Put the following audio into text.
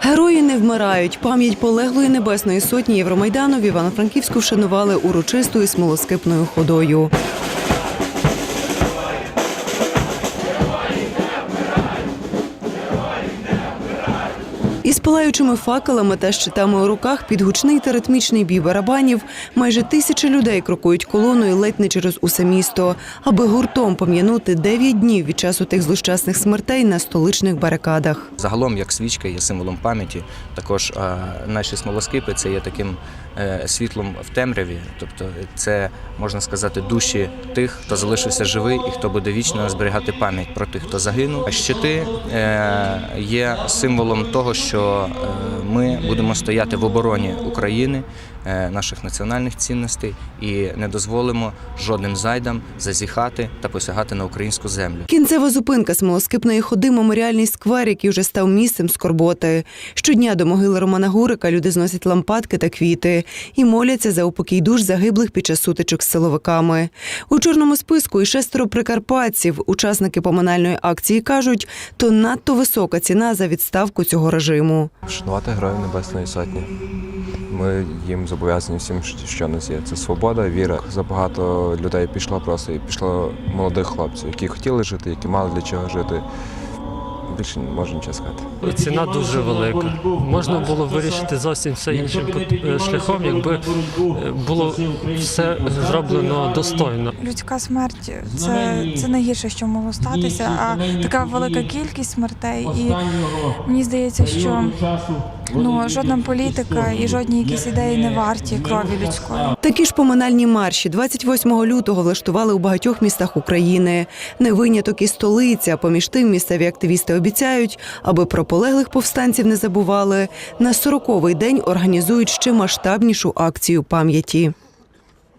Герої не вмирають. Пам'ять полеглої небесної сотні Євромайдану в Івано-Франківську вшанували урочистою смолоскипною ходою. Із палаючими факелами та щитами у руках під гучний та ритмічний бій барабанів майже тисячі людей крокують колоною ледь не через усе місто, аби гуртом пом'янути дев'ять днів від часу тих злощасних смертей на столичних барикадах. Загалом, як свічка, є символом пам'яті. Також е, наші смолоскипи це є таким е, світлом в темряві. Тобто, це можна сказати душі тих, хто залишився живий і хто буде вічно зберігати пам'ять про тих, хто загинув. А щити е, є символом того, що е, ми будемо стояти в обороні України, е, наших національних цінностей і не дозволимо жодним зайдам зазіхати та посягати на українську землю. Кінцева зупинка смолоскипної ходи меморіальний сквер, який вже став місцем скорботи. Щодня до могили Романа Гурика люди зносять лампадки та квіти і моляться за упокій душ загиблих під час сутичок з силовиками. У чорному списку і шестеро прикарпатців, учасники поминальної акції, кажуть, то надто висока ціна за відставку цього режиму. Вшанувати Героїв Небесної Сотні. Ми їм зобов'язані всім, що нас є. Це свобода, віра. Забагато людей пішло просто і пішло молодих хлопців, які хотіли жити, які мали для чого жити. Більше не можу нічого сказати. Ціна дуже велика. Можна було вирішити зовсім все іншим шляхом, якби е, було все зроблено достойно. Людська смерть це, це найгірше, що могло статися. А така велика кількість смертей, і мені здається, що ну жодна політика і жодні якісь ідеї не варті крові людської. Такі ж поминальні марші 28 лютого влаштували у багатьох містах України. Не виняток і столиця. Поміж тим місцеві активісти обіцяють, аби про полеглих повстанців не забували. На 40-й день організують ще масштабнішу акцію пам'яті.